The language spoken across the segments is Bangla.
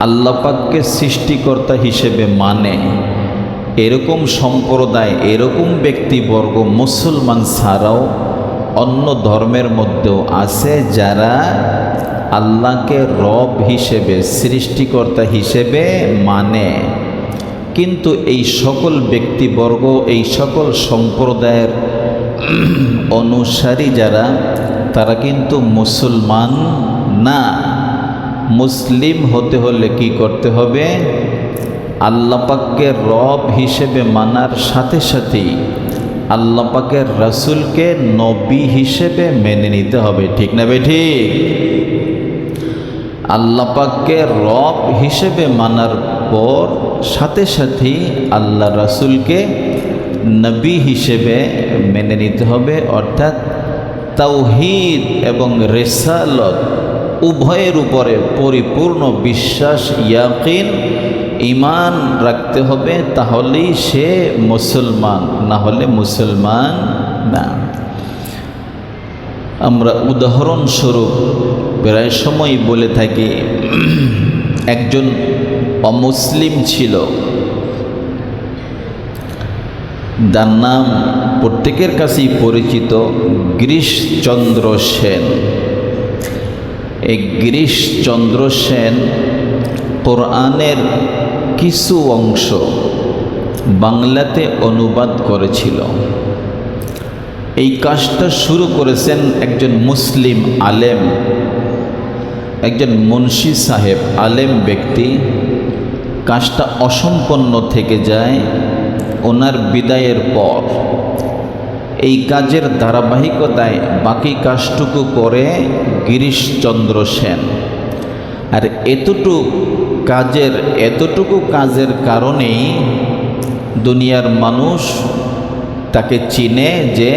আল্লাপাককে সৃষ্টিকর্তা হিসেবে মানে। এরকম সম্প্রদায়, এরকম ব্যক্তিবর্গ মুসলমান ছাড়াও অন্য ধর্মের মধ্যেও আছে যারা আল্লাহকে রব হিসেবে, সৃষ্টিকর্তা হিসেবে মানে। কিন্তু এই সকল ব্যক্তিবর্গ, এই সকল সম্প্রদায়ের অনুসারী যারা, তারা কিন্তু মুসলমান না। মুসলিম হতে হলে কি করতে হবে? আল্লাপাককে রব হিসেবে মানার সাথে সাথেই আল্লাপাকের রসুলকে নবী হিসেবে মেনে নিতে হবে। ঠিক না বেঠি? আল্লাপাককে রব হিসেবে মানার পর সাথে সাথেই আল্লাহ রসুলকে নবী হিসেবে মেনে নিতে হবে। অর্থাৎ তাওহিদ এবং রেসালত উভয়ের উপরে পরিপূর্ণ বিশ্বাস, ইয়াকিন ইমান রাখতে হবে, তাহলেই সে মুসলমান, না হলে মুসলমান না। আমরা উদাহরণস্বরূপ প্রায় সময় বলে থাকি, একজন অমুসলিম ছিল। যার নাম প্রত্যেকের কাছেই পরিচিত গিরিশচন্দ্র সেন। এই গিরিশচন্দ্র সেন কোরআনের কিছু অংশ বাংলাতে অনুবাদ করেছিল। এই কাজটা শুরু করেছেন একজন মুসলিম আলেম, একজন মুন্সি সাহেব আলেম ব্যক্তি। কাজটা অসম্পন্ন থেকে যায়, ওনার বিদায়ের পর। এই কাজের ধারাবাহিকতায় বাকি কাজটুকু করে গিরিশচন্দ্র সেন। আর এতটুকু কাজের এতটুকু কাজের কারণেই দুনিয়ার মানুষ তাকে চিনে যে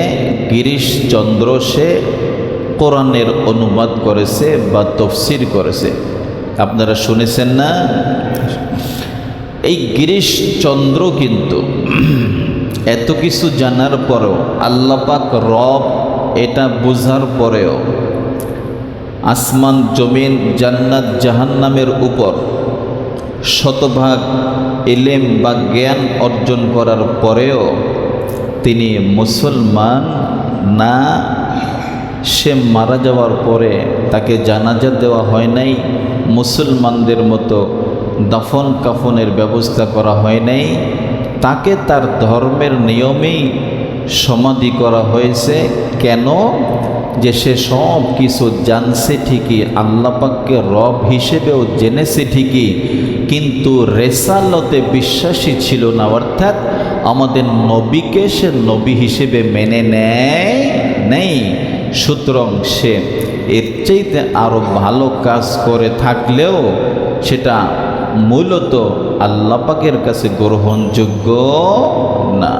গিরিশচন্দ্র সে কোরআনের অনুবাদ করেছে বা তফসির করেছে। আপনারা শুনেছেন না? এই গিরিশচন্দ্র কিন্তু এত কিছু জানার পরেও আল্লাপাক রব এটা বোঝার পরেও আসমান, জমিন, জান্নাত, জাহান্নামের উপর শতভাগ এলেম বা জ্ঞান অর্জন করার পরেও তিনি মুসলমান না, সে মারা যাওয়ার পরে তাকে জানাজা দেওয়া হয় নাই, মুসলমানদের মতো দাফন কাফনের ব্যবস্থা করা হয় নাই তাকে তার ধর্মের নিয়মেই সমাধি করা হয়েছে। কেন? যে সে সব কিছু জানছে ঠিকই আল্লাপাককে রব হিসেবেও জেনেছে ঠিকই, কিন্তু রেসালতে বিশ্বাসী ছিল না। অর্থাৎ আমাদের নবীকে সে নবী হিসেবে মেনে নেয় নেই, সুতরাং সে এর চাইতে আরও ভালো কাজ করে থাকলেও সেটা মূলত আল্লাপাকের কাছে গ্রহণযোগ্য না।